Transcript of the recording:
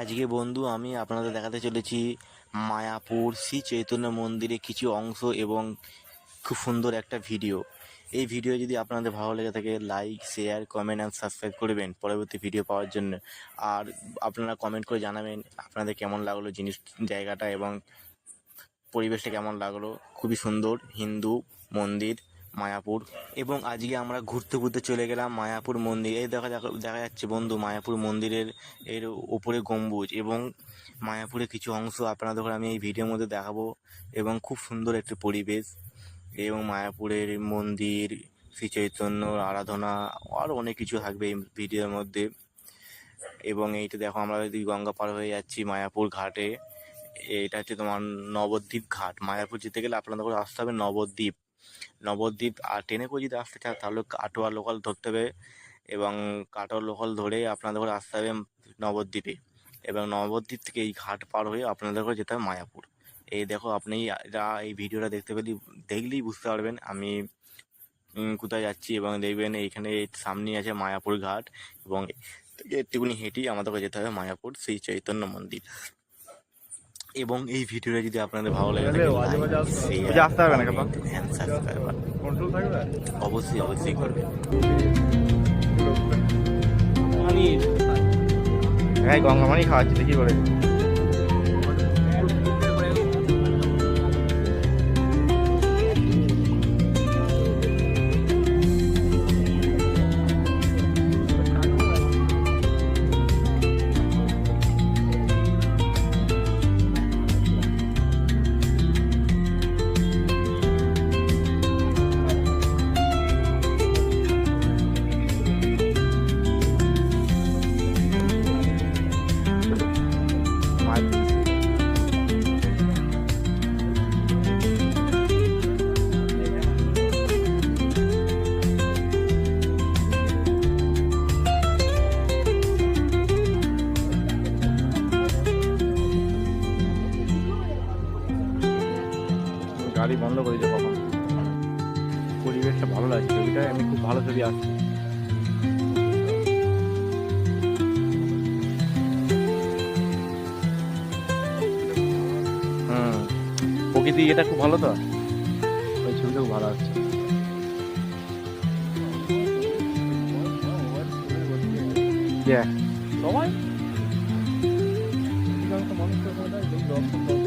আজকে বন্ধু আমি আপনাদের দেখাতে চলেছি মায়াপুর শ্রী চৈতন্য মন্দিরে কিছু অংশ এবং খুব সুন্দর একটা ভিডিও। এই ভিডিও যদি আপনাদের ভালো লেগে থাকে like share comment and subscribe করবেন পরবর্তী ভিডিও পাওয়ার জন্য। আর আপনারা কমেন্ট করে জানাবেন আপনাদের কেমন লাগল জিনিস, জায়গাটা এবং পরিবেশটা কেমন লাগল। খুবই সুন্দর, হিন্দু মন্দির। মায়াপুর। এবং আজকে আমরা ঘুরতে ঘুরতে চলে গেলাম মায়াপুর মন্দির। এই দেখা দেখা যাচ্ছে বন্ধু, মায়াপুর মন্দিরের এর ওপরে গম্বুজ এবং মায়াপুরের কিছু অংশ আপনাদের আমি এই ভিডিওর মধ্যে দেখাবো এবং খুব সুন্দর একটি পরিবেশ এবং মায়াপুরের মন্দির, শ্রী চৈতন্য, আরাধনা আরও অনেক কিছু থাকবে এই ভিডিওর মধ্যে। এবং এইটা দেখো, আমরা যদি গঙ্গা পার হয়ে যাচ্ছি মায়াপুর ঘাটে, এটা হচ্ছে তোমার নবদ্বীপ ঘাট। মায়াপুর যেতে গেলে আপনাদের আসতে হবে নবদ্বীপ। নবদ্বীপ আর ট্রেনে করে যদি আসতে চান তাহলে কাটোয়া লোকাল ধরতে হবে এবং কাটোয়া লোকাল ধরে আপনাদের আসতে হবে নবদ্বীপে এবং নবদ্বীপ থেকে এই ঘাট পার হয়ে আপনাদের যেতে হবে মায়াপুর। এই দেখো আপনি এটা এই ভিডিওটা দেখতে পেলে, দেখলেই বুঝতে পারবেন আমি কোথায় যাচ্ছি এবং দেখবেন এইখানে সামনে আছে মায়াপুর ঘাট এবং একটুকুনি হেঁটেই আমাদেরকে যেতে হবে মায়াপুর, শ্রী চৈতন্য মন্দির। এবং এই ভিডিওটা যদি আপনাদের ভালো লাগে like, আসতে- হবে না অবশ্যই অবশ্যই করবেন হ্যাঁ গঙ্গা খাওয়া খাওয়াচ্ছি কি করে গাড়ি বন্ধ করে দিয়েছে কখন পরিবেশটা ভালো লাগছে, ছবিটা আমি খুব ভালো ছবি আসছি হুম, প্রকৃতি এটা খুব ভালো তো? ওই ছবিটা খুব ভালো আসছে সবাই? মানুষের দর্শন